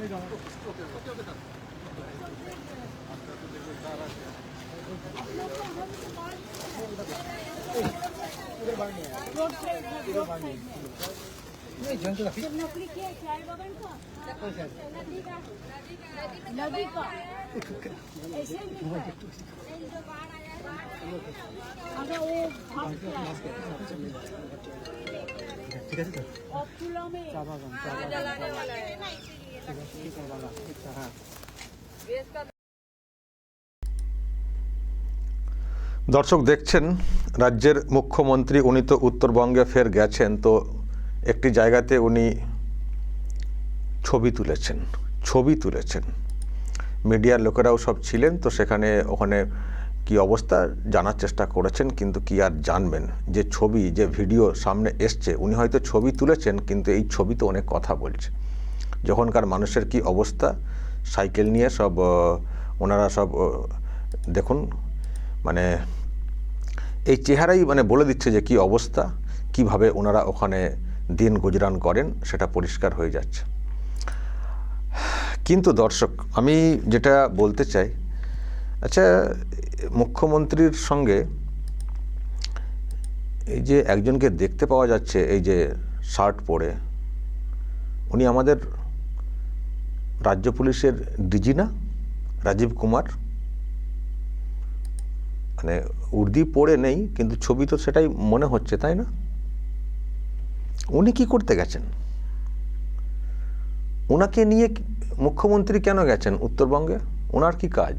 আমি জমা ওকে ওকে ওকে নদী দর্শক দেখছেন রাজ্যের মুখ্যমন্ত্রী উনি তো উত্তরবঙ্গে ফের গেছেন তো একটি জায়গাতে উনি ছবি তুলেছেন ছবি তুলেছেন। মিডিয়ার লোকেরাও সব ছিলেন তো সেখানে ওখানে কি অবস্থা জানার চেষ্টা করেছেন কিন্তু কি আর জানবেন? যে ছবি, যে ভিডিও সামনে এসছে, উনি হয়তো ছবি তুলেছেন, কিন্তু এই ছবি তো অনেক কথা বলছে। যখনকার মানুষের কি অবস্থা, সাইকেল নিয়ে সব ওনারা সব দেখুন মানে এই চেহারাই মানে বলে দিচ্ছে যে কি অবস্থা, কীভাবে ওনারা ওখানে দিন গুজরান করেন, সেটা পরিষ্কার হয়ে যাচ্ছে। কিন্তু দর্শক, আমি যেটা বলতে চাই আচ্ছা মুখ্যমন্ত্রীর সঙ্গে এই যে একজনকে দেখতে পাওয়া যাচ্ছে, এই যে শার্ট পরে, উনি আমাদের রাজ্য পুলিশের ডিজি না? রাজীব কুমার? মানে উর্দি পড়ে নেই, কিন্তু ছবি তো সেটাই মনে হচ্ছে, তাই না? উনি কি করতে গেছেন? ওনাকে নিয়ে মুখ্যমন্ত্রী কেন গেছেন উত্তরবঙ্গে? ওনার কি কাজ?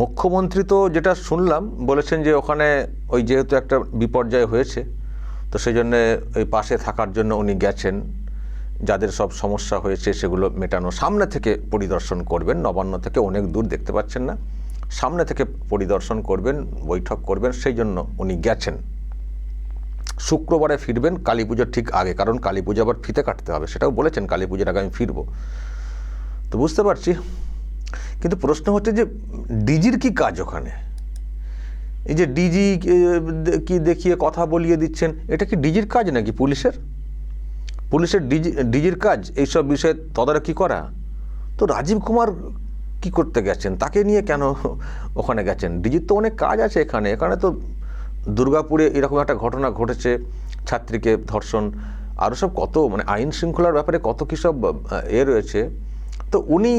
মুখ্যমন্ত্রী তো যেটা শুনলাম, বলেছেন যে ওখানে ওই যেহেতু একটা বিপর্যয় হয়েছে, তো সেই জন্যে ওই পাশে থাকার জন্য উনি গেছেন। যাদের সব সমস্যা হয়েছে সেগুলো মেটানো, সামনে থেকে পরিদর্শন করবেন, নবান্ন থেকে অনেক দূর দেখতে পাচ্ছেন না। সামনে থেকে পরিদর্শন করবেন, বৈঠক করবেন সেই জন্য উনি গেছেন। শুক্রবারে ফিরবেন, কালী পুজোর ঠিক আগে, কারণ কালী পুজো আবার ফিতে কাটতে হবে, সেটাও বলেছেন, কালী পুজোর আগে আমি ফিরবো। তো বুঝতে পারছি কিন্তু প্রশ্ন হচ্ছে যে ডিজির কি কাজ ওখানে? এই যে ডিজি কি দেখিয়ে কথা বলিয়ে দিচ্ছেন, এটা কি ডিজির কাজ নাকি পুলিশের? পুলিশের ডিজি, ডিজির কাজ, এইসব বিষয়ে তদারকি করা? তো রাজীব কুমার কি করতে গেছেন? তাকে নিয়ে কেন ওখানে গেছেন? ডিজির তো অনেক কাজ আছে এখানে। এখানে তো দুর্গাপুরে এরকম একটা ঘটনা ঘটেছে, ছাত্রীকে ধর্ষণ আরও সব কত মানে আইন শৃঙ্খলার ব্যাপারে কত কী সব এ রয়েছে। তো উনি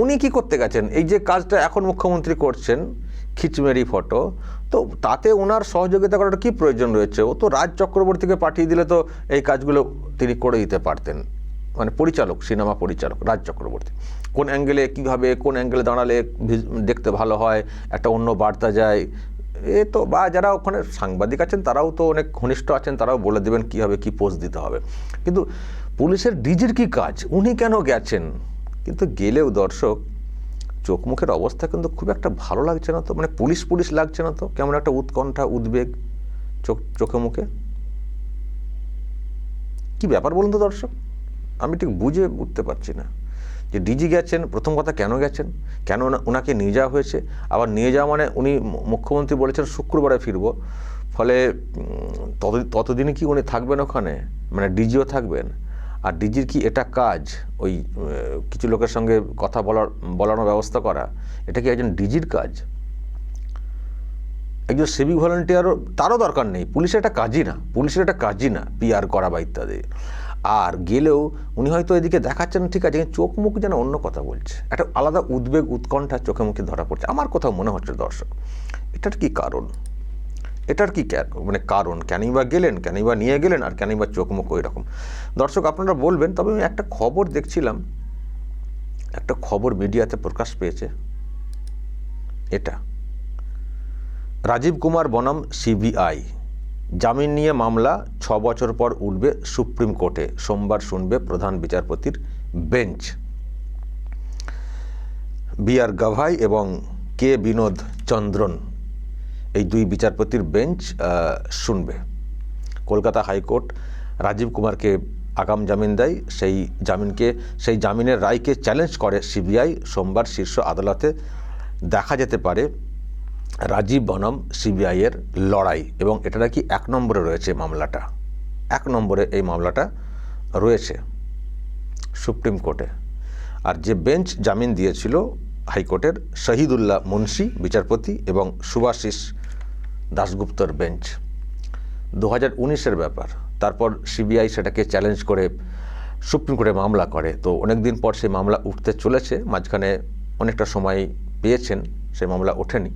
উনি কি করতে গেছেন? এই যে কাজটা এখন মুখ্যমন্ত্রী করছেন খিচমেরি ফটো, তো তাতে ওনার সহযোগিতা করার কি প্রয়োজন রয়েছে? ও তো রাজ চক্রবর্তীকে পাঠিয়ে দিলে তো এই কাজগুলো তিনি করে দিতে পারতেন। মানে পরিচালক, সিনেমা পরিচালক, রাজ চক্রবর্তী। কোন অ্যাঙ্গেলে কীভাবে, কোন অ্যাঙ্গেলে দাঁড়ালে দেখতে ভালো হয়, একটা অন্য বার্তা যায়, এ তো বা যারা ওখানে সাংবাদিক আছেন, তারাও তো অনেক ঘনিষ্ঠ আছেন, তারাও বলে দেবেন কীভাবে কী পোস্ট দিতে হবে। কিন্তু পুলিশের ডিজির কি কাজ? উনি কেন গেছেন? কিন্তু গেলেও দর্শক চোখ মুখের অবস্থা কিন্তু খুব একটা ভালো লাগছে না তো? মানে পুলিশ পুলিশ লাগছে না তো? কেমন একটা উৎকণ্ঠা, উদ্বেগ চোখ, চোখে মুখে? কি ব্যাপার বলুন তো দর্শক? আমি ঠিক বুঝে উঠতে পারছি না। যে ডিজি গেছেন, প্রথম কথা কেন গেছেন? কেন ওনাকে নিয়ে যাওয়া হয়েছে? আবার নিয়ে যাওয়া মানে উনি মুখ্যমন্ত্রী বলেছেন শুক্রবারে ফিরবো। ফলে তত ততদিনে কি উনি থাকবেন ওখানে? মানে ডিজিও থাকবেন? আর ডিজির কি এটা কাজ? ওই কিছু লোকের সঙ্গে কথা বলার, বলানোর ব্যবস্থা করা, এটা কি একজন ডিজির কাজ? একজন সিভিক ভলেন্টিয়ারও, তারও দরকার নেই। পুলিশের একটা কাজই না। পুলিশের একটা কাজই না পিআর করা বা ইত্যাদি। আর গেলেও উনি হয়তো এদিকে দেখাচ্ছেন, ঠিক আছে, কিন্তু চোখ মুখ যেন অন্য কথা বলছে। একটা আলাদা উদ্বেগ, উৎকণ্ঠা চোখে মুখে ধরা পড়ছে। আমার কোথাও মনে হচ্ছে দর্শক, এটার কি কারণ? এটার কি মানে কারণ? কেনই বা গেলেন? কেনই বা নিয়ে গেলেন? আর কেনই বা চোখ মুখ ওই রকম দর্শক, আপনারা বলবেন, তবে আমি একটা খবর দেখছিলাম। একটা খবর মিডিয়াতে প্রকাশ পেয়েছে। এটা। রাজীব কুমার বনাম, সিবিআই। জামিন নিয়ে মামলা, ছ বছর পর উঠবে সুপ্রিম কোর্টে। সোমবার শুনবে প্রধান বিচারপতির বেঞ্চ। বি আর গাভাই এবং কে বিনোদ চন্দ্রন। এই দুই বিচারপতির বেঞ্চ শুনবে। কলকাতা হাইকোর্ট রাজীব কুমারকে আগাম জামিন দেয়। সেই জামিনকে, সেই জামিনের রায়কে চ্যালেঞ্জ করে সিবিআই। সোমবার শীর্ষ আদালতে দেখা যেতে পারে রাজীব বনম সিবিআইয়ের লড়াই এবং এটা নাকি এক নম্বরে রয়েছে মামলাটা। এক নম্বরে এই মামলাটা রয়েছে সুপ্রিম কোর্টে। আর যে বেঞ্চ জামিন দিয়েছিল হাইকোর্টের, শহীদুল্লাহ মুন্সি, বিচারপতি এবং সুভাশিস দাশগুপ্তর বেঞ্চ দু হাজার উনিশের ব্যাপার, তারপর সিবিআই সেটাকে চ্যালেঞ্জ করে সুপ্রিম কোর্টে মামলা করে। তো অনেক দিন পর সেই মামলা উঠতে চলেছে, মাঝখানে অনেকটা সময় পেয়েছেন, সেই মামলা ওঠেনি,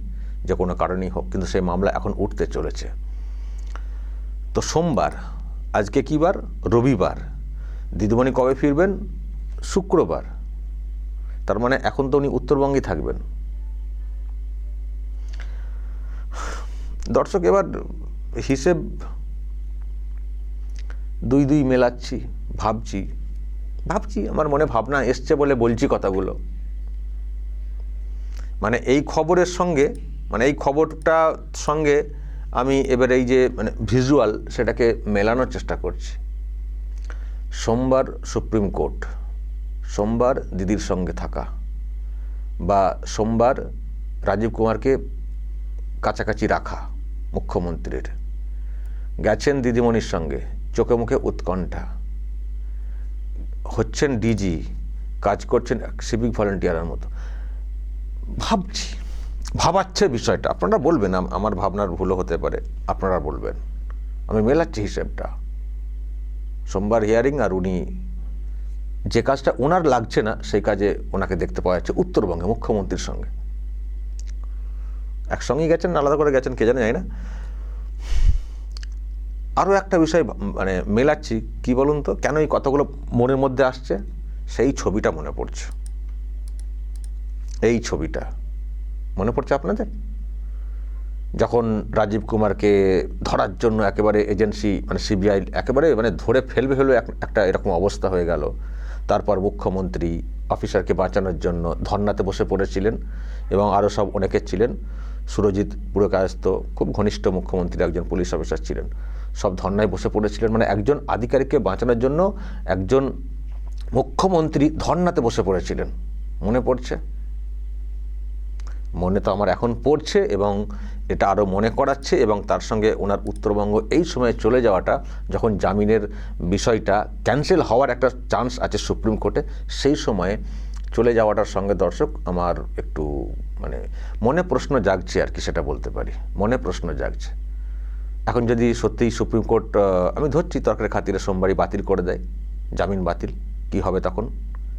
যে কোনো কারণেই হোক, কিন্তু সেই মামলা এখন উঠতে চলেছে। তো সোমবার, আজকে কী বার? রবিবার। দিদিমণি কবে ফিরবেন? শুক্রবার। তার মানে এখন তো উনি উত্তরবঙ্গে থাকবেন। দর্শক, এবার হিসেব দুই দুই মেলাচ্ছি, ভাবছি। ভাবছি, আমার মনে ভাবনা এসছে বলে বলছি কথাগুলো। মানে এই খবরের সঙ্গে মানে এই খবরটা সঙ্গে আমি এবার এই যে মানে ভিজুয়াল সেটাকে মেলানোর চেষ্টা করছি। সোমবার সুপ্রিম কোর্ট, সোমবার দিদির সঙ্গে থাকা বা সোমবার রাজীব কুমারকে কাছাকাছি রাখা। মুখ্যমন্ত্রীর। গেছেন দিদিমণির সঙ্গে, চোখে মুখে উৎকণ্ঠা। হচ্ছেন ডিজি, কাজ করছেন সিভিক ভলেন্টিয়ারের মতো। ভাবছি, ভাবাচ্ছে বিষয়টা। আপনারা বলবেন আমার ভাবনার ভুলও হতে পারে। আপনারা বলবেন। আমি মেলাচ্ছি হিসেবটা। সোমবার হিয়ারিং আর উনি যে কাজটা ওনার লাগছে না, সেই কাজে ওনাকে দেখতে পাওয়া যাচ্ছে উত্তরবঙ্গে মুখ্যমন্ত্রীর সঙ্গে। একসঙ্গেই গেছেন আলাদা করে গেছেন, কে জানে যায় না আরও একটা বিষয় মানে মেলাচ্ছি, কি বলুন তো, কেন এই কতগুলো মনের মধ্যে আসছে? সেই ছবিটা মনে পড়ছে। এই ছবিটা মনে পড়ছে আপনাদের? যখন রাজীব কুমারকে ধরার জন্য একেবারে এজেন্সি মানে সিবিআই একেবারে মানে ধরে ফেলবে হলো এক- একটা এরকম অবস্থা হয়ে গেল। তারপর মুখ্যমন্ত্রী, অফিসারকে বাঁচানোর জন্য ধর্নাতে বসে পড়েছিলেন এবং আরও সব অনেকে ছিলেন। সুরজিৎ পুরকায়স্ত খুব ঘনিষ্ঠ মুখ্যমন্ত্রীর একজন পুলিশ অফিসার ছিলেন। সব ধর্নায় বসে পড়েছিলেন মানে একজন আধিকারিককে বাঁচানোর জন্য একজন মুখ্যমন্ত্রী ধর্নাতে বসে পড়েছিলেন। মনে পড়ছে? মনে তো আমার এখন পড়ছে এবং এটা আরও মনে করাচ্ছে এবং তার সঙ্গে ওনার উত্তরবঙ্গ এই সময়ে চলে যাওয়াটা, যখন জামিনের বিষয়টা ক্যান্সেল হওয়ার একটা চান্স আছে সুপ্রিম কোর্টে, সেই সময়ে চলে যাওয়াটার সঙ্গে দর্শক আমার একটু মানে মনে প্রশ্ন জাগছে আর কি সেটা বলতে পারি। মনে প্রশ্ন জাগছে। এখন যদি সত্যিই সুপ্রিম কোর্ট আমি ধরছি তর্কের খাতিরে সোমবারই বাতিল করে দেয়, জামিন বাতিল, কি হবে তখন?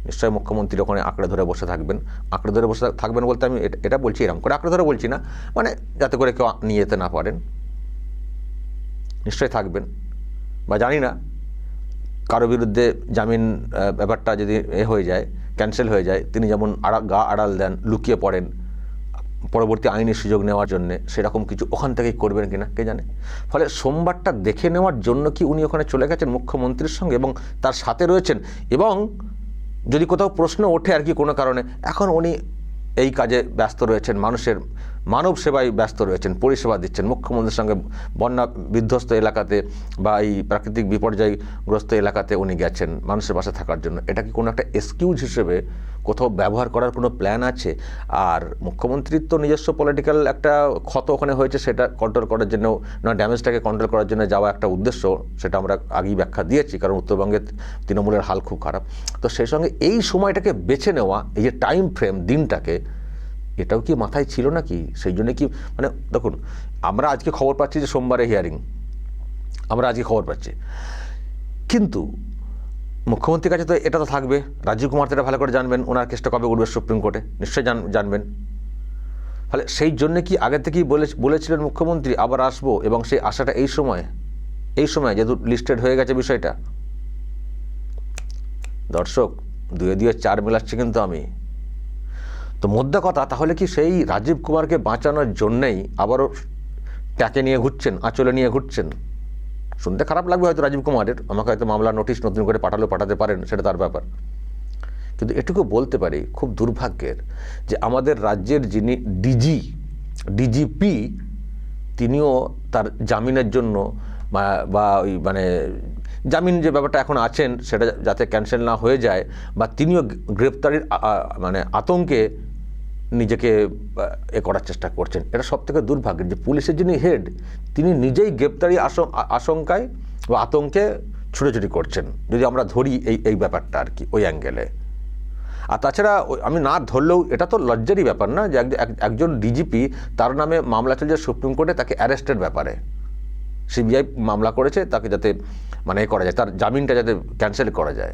নিশ্চয়ই মুখ্যমন্ত্রী ওখানে আঁকড়ে ধরে বসে থাকবেন। আঁকড়ে ধরে বসে থাকবেন বলতে আমি এটা- বলছি এরকম করে আঁকড়ে ধরে বলছি না। মানে যাতে করে কেউ নিয়ে যেতে না পারেন। নিশ্চয়ই থাকবেন। বা জানি না কারও বিরুদ্ধে জামিন ব্যাপারটা যদি এ হয়ে যায় ক্যান্সেল হয়ে যায়, তিনি যেমন আড়া, গা আড়াল দেন, লুকিয়ে পড়েন পরবর্তী আইনের সুযোগ নেওয়ার জন্য সেরকম কিছু ওখান থেকেই করবেন কিনা, কে জানে? ফলে সোমবারটা দেখে নেওয়ার জন্য কি উনি ওখানে চলে গেছেন মুখ্যমন্ত্রীর সঙ্গে এবং তার সাথে রয়েছেন? এবং যদি কোথাও প্রশ্ন ওঠে আর কি কোনো কারণে, এখন উনি এই কাজে ব্যস্ত রয়েছেন, মানুষের মানব সেবায় ব্যস্ত রয়েছেন, পরিষেবা দিচ্ছেন। মুখ্যমন্ত্রীর সঙ্গে বন্যা বিধ্বস্ত এলাকাতে বা এই প্রাকৃতিক বিপর্যয়গ্রস্ত এলাকাতে উনি গেছেন মানুষের পাশে থাকার জন্য। এটা কি কোনো একটা এক্সকিউজ হিসেবে কোথাও ব্যবহার করার কোনো প্ল্যান আছে? আর মুখ্যমন্ত্রীর তো নিজস্ব পলিটিক্যাল একটা ক্ষত ওখানে হয়েছে, সেটা কন্ট্রোল করার জন্য না ড্যামেজটাকে কন্ট্রোল করার জন্য যাওয়া একটা উদ্দেশ্য, সেটা আমরা আগেই ব্যাখ্যা দিয়েছি, কারণ উত্তরবঙ্গের তৃণমূলের হাল খুব খারাপ। তো সেই সঙ্গে এই সময়টাকে বেছে নেওয়া, এই যে টাইম ফ্রেম দিনটাকে এটাও কি মাথায় ছিল নাকি? সেই জন্য কি মানে দেখুন, আমরা আজকে খবর পাচ্ছি যে সোমবারে হিয়ারিং আমরা আজকে খবর পাচ্ছি। কিন্তু মুখ্যমন্ত্রীর কাছে তো এটা তো থাকবে। রাজীব কুমার তো এটা ভালো করে জানবেন, ওনার কেসটা কবে উঠবে সুপ্রিম কোর্টে? নিশ্চয়ই জান, জানবেন। ফলে সেই জন্য কি আগে থেকেই বলে, বলেছিলেন মুখ্যমন্ত্রী, আবার আসব, এবং সেই আশাটা এই সময় এই সময় যেহেতু লিস্টেড হয়ে গেছে বিষয়টা। দর্শক, দুয়ে দুয়ে চার মেলাচ্ছি কিন্তু আমি। তো মধ্যে কথা, তাহলে কি সেই রাজীব কুমারকে বাঁচানোর জন্যেই আবারও ট্যাকে নিয়ে ঘুরছেন, আঁচলে নিয়ে ঘুরছেন? শুনতে খারাপ লাগবে হয়তো রাজীব কুমারের, আমাকে হয়তো মামলা নোটিশ নতুন করে পাঠালেও পাঠাতে পারেন, সেটা তার ব্যাপার। কিন্তু এটুকু বলতে পারি, খুব দুর্ভাগ্যের যে আমাদের রাজ্যের যিনি ডিজি ডিজিপি তিনিও তার জামিনের জন্য বা- ওই মানে জামিন যে ব্যাপারটা এখন আছেন, সেটা যাতে ক্যান্সেল না হয়ে যায়, বা তিনিও গ্রেপ্তারির মানে আতঙ্কে নিজেকে এ করার চেষ্টা করছেন। এটা সব থেকে দুর্ভাগ্যের যে পুলিশের যিনি হেড, তিনি নিজেই গ্রেপ্তারি আশঙ্কায় বা আতঙ্কে ছুটোছুটি করছেন। যদি আমরা ধরি এই এই ব্যাপারটা আর কি, ওই অ্যাঙ্গেলে। আর তাছাড়া আমি না ধরলেও এটা তো লজ্জারই ব্যাপার না যে এক- এক- একজন ডিজিপি, তার নামে মামলা চলছে সুপ্রিম কোর্টে, তাকে অ্যারেস্টের ব্যাপারে। সিবিআই মামলা করেছে, তাকে যাতে মানে এ করা যায়, তার জামিনটা যাতে ক্যান্সেল করা যায়।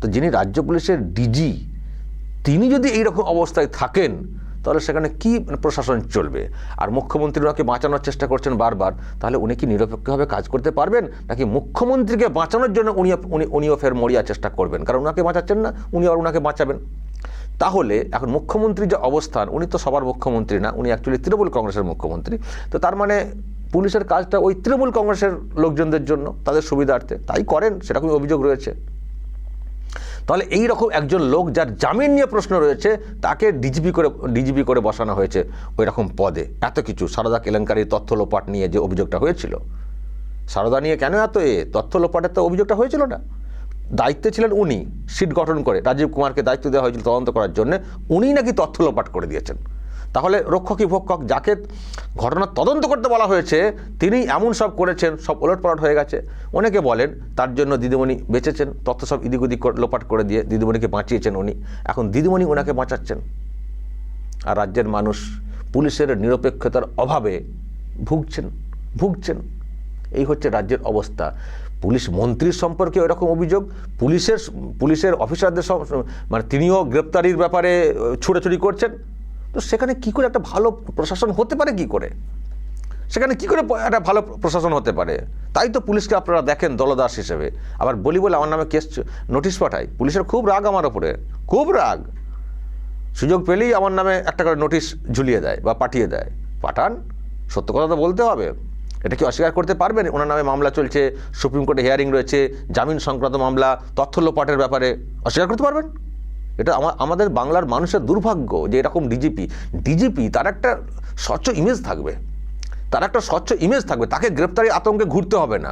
তো যিনি রাজ্য পুলিশের ডিজি তিনি যদি এইরকম অবস্থায় থাকেন, তাহলে সেখানে কি প্রশাসন চলবে? আর মুখ্যমন্ত্রী ওনাকে বাঁচানোর চেষ্টা করছেন বারবার, তাহলে উনি কি নিরপেক্ষভাবে কাজ করতে পারবেন? নাকি মুখ্যমন্ত্রীকে বাঁচানোর জন্য উনি উনি উনিও ফের মরিয়া চেষ্টা করবেন? কারণ ওনাকে বাঁচাচ্ছেন না, উনি আর ওনাকে বাঁচাবেন। তাহলে এখন মুখ্যমন্ত্রীর যে অবস্থান, উনি তো সবার মুখ্যমন্ত্রী না, উনি অ্যাকচুয়ালি তৃণমূল কংগ্রেসের মুখ্যমন্ত্রী। তো তার মানে পুলিশের কাজটা ওই তৃণমূল কংগ্রেসের লোকজনদের জন্য, তাদের সুবিধার্থে। তাই করেন সেরকমই অভিযোগ রয়েছে। তাহলে এই রকম একজন লোক যার জামিন নিয়ে প্রশ্ন রয়েছে, তাকে ডিজিপি করে ডিজিপি করে বসানো হয়েছে ওই রকম পদে। এত কিছু। সারদা কেলেঙ্কারির তথ্য লোপাট নিয়ে যে অভিযোগটা হয়েছিল। সারদা নিয়ে কেন এত এ? তথ্য লোপাটের তো অভিযোগটা হয়েছিল না। দায়িত্বে ছিলেন উনি, সিট গঠন করে। রাজীব কুমারকে দায়িত্ব দেওয়া হয়েছিল তদন্ত করার জন্য। উনি নাকি তথ্য লোপাট করে দিয়েছেন। তাহলে রক্ষকই ভক্ষক, যাকে ঘটনার তদন্ত করতে বলা হয়েছে, তিনি এমন সব করেছেন, সব ওলটপালট হয়ে গেছে। অনেকে বলেন, তার জন্য দিদিমণি বেঁচেছেন, তথ্য সব ইদিক করে- লোপাট করে দিয়ে দিদিমণিকে বাঁচিয়েছেন উনি। এখন দিদিমণি ওনাকে বাঁচাচ্ছেন। আর রাজ্যের মানুষ পুলিশের নিরপেক্ষতার অভাবে ভুগছেন ভুগছেন। এই হচ্ছে রাজ্যের অবস্থা। পুলিশ মন্ত্রীর সম্পর্কে এরকম অভিযোগ, পুলিশের পুলিশের অফিসারদের মানে তিনিও গ্রেপ্তারির ব্যাপারে ছুড়াছুড়ি করছেন। তো সেখানে কি করে একটা ভালো প্রশাসন হতে পারে কি করে? সেখানে কি করে একটা ভালো প্রশাসন হতে পারে? তাই তো পুলিশকে আপনারা দেখেন দলদাস হিসেবে। আবার বলি বলে আমার নামে কেস নোটিশ পাঠায়। পুলিশের খুব রাগ আমার ওপরে, খুব রাগ। সুযোগ পেলেই আমার নামে একটা করে নোটিশ ঝুলিয়ে দেয় বা পাঠিয়ে দেয়। পাঠান, সত্য কথা তো বলতে হবে। এটা কি অস্বীকার করতে পারবেন ওনার নামে মামলা চলছে, সুপ্রিম কোর্টে হিয়ারিং রয়েছে, জামিন সংক্রান্ত মামলা, তথ্য লোপাটের ব্যাপারে। অস্বীকার করতে পারবেন? এটা আমা- আমাদের বাংলার মানুষের দুর্ভাগ্য যে এরকম ডিজিপি ডিজিপি তার একটা স্বচ্ছ ইমেজ থাকবে। তার একটা স্বচ্ছ ইমেজ থাকবে। তাকে গ্রেপ্তারি আতঙ্কে ঘুরতে হবে না।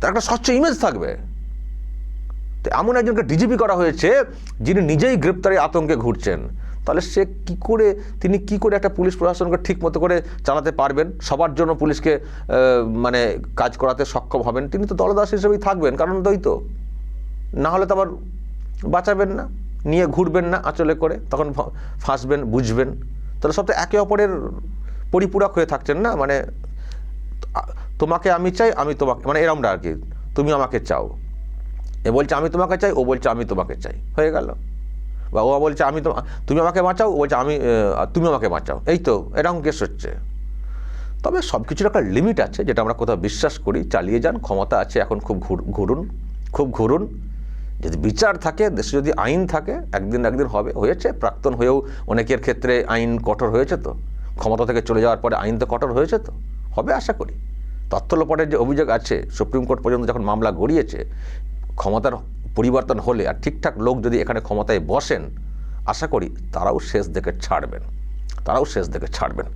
তার একটা স্বচ্ছ ইমেজ থাকবে। তো এমন একজনকে ডিজিপি করা হয়েছে, যিনি নিজেই গ্রেপ্তারি আতঙ্কে ঘুরছেন। তাহলে সে কি করে, তিনি কি করে একটা পুলিশ প্রশাসনকে ঠিক মতো করে চালাতে পারবেন? সবার জন্য পুলিশকে মানে কাজ করাতে সক্ষম হবেন? তিনি তো দলদাস হিসেবেই থাকবেন, কারণ দ্বৈত না হলে তো আবার বাঁচাবেন না, নিয়ে ঘুরবেন না আঁচলে করে, তখন ফাঁসবেন, বুঝবেন। তাহলে সব তো একে অপরের পরিপূরক হয়ে থাকছেন না? মানে তোমাকে আমি চাই, আমি তোমাকে মানে এরমটা আর কি, তুমি আমাকে চাও। এ বলছে, আমি তোমাকে চাই, ও বলছে, আমি তোমাকে চাই। হয়ে গেল। বা ও বলছে, আমি তো তুমি আমাকে বাঁচাও, ও বলছে, আমি তুমি আমাকে বাঁচাও। এই তো, এরকম কেস হচ্ছে। তবে সব কিছুর একটা লিমিট আছে, যেটা আমরা কোথাও বিশ্বাস করি, চালিয়ে যান, ক্ষমতা আছে, এখন খুব ঘুরুন খুব ঘুরুন। যদি বিচার থাকে, দেশে যদি আইন থাকে, একদিন একদিন হবে, হয়েছে, প্রাক্তন হয়েও অনেকের ক্ষেত্রে আইন কঠোর হয়েছে তো। ক্ষমতা থেকে চলে যাওয়ার পরে আইন তো কঠোর হয়েছে তো। হবে আশা করি। তথ্য যে অভিযোগ আছে, সুপ্রিম কোর্ট পর্যন্ত যখন মামলা গড়িয়েছে, ক্ষমতার পরিবর্তন হলে আর ঠিকঠাক লোক যদি এখানে ক্ষমতায় বসেন, আশা করি তারাও শেষ দেখে ছাড়বেন। তারাও শেষ দেখে ছাড়বেন।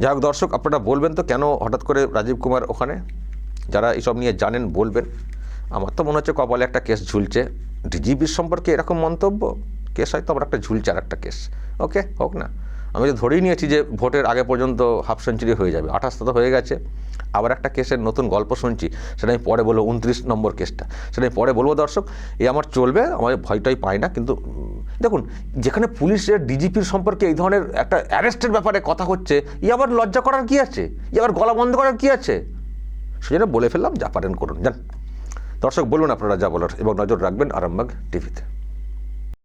যাই হোক দর্শক, আপনারা বলবেন তো কেন হঠাৎ করে রাজীব কুমার ওখানে? যারা এসব নিয়ে জানেন, বলবেন। আমার তো মনে হচ্ছে কপালে একটা কেস ঝুলছে। ডিজিপির সম্পর্কে এরকম মন্তব্য? কেস হয়তো আমার একটা ঝুলছে আর একটা কেস। ওকে, হোক না। আমি তো ধরেই নিয়েছি যে ভোটের আগে পর্যন্ত হাফ সেঞ্চুরি হয়ে যাবে। আঠাশটা তো হয়ে গেছে। আবার একটা কেসের নতুন গল্প শুনছি। সেটা আমি পরে বলব উনত্রিশ নম্বর কেসটা। সেটা আমি পরে বলব, দর্শক। এ আমার চলবে, আমার ভয়টাই পায় না, কিন্তু দেখুন, যেখানে পুলিশের, ডিজিপির সম্পর্কে এই ধরনের একটা অ্যারেস্টের ব্যাপারে কথা হচ্ছে ই আবার লজ্জা করার কি আছে? ই আবার গলা বন্ধ করার কি আছে? সেজন্য বলে ফেললাম, যা পারেন করুন। জান দর্শক বলুন আপনারা যা বলার এবং নজর রাখবেন আরামবাগ টিভিতে।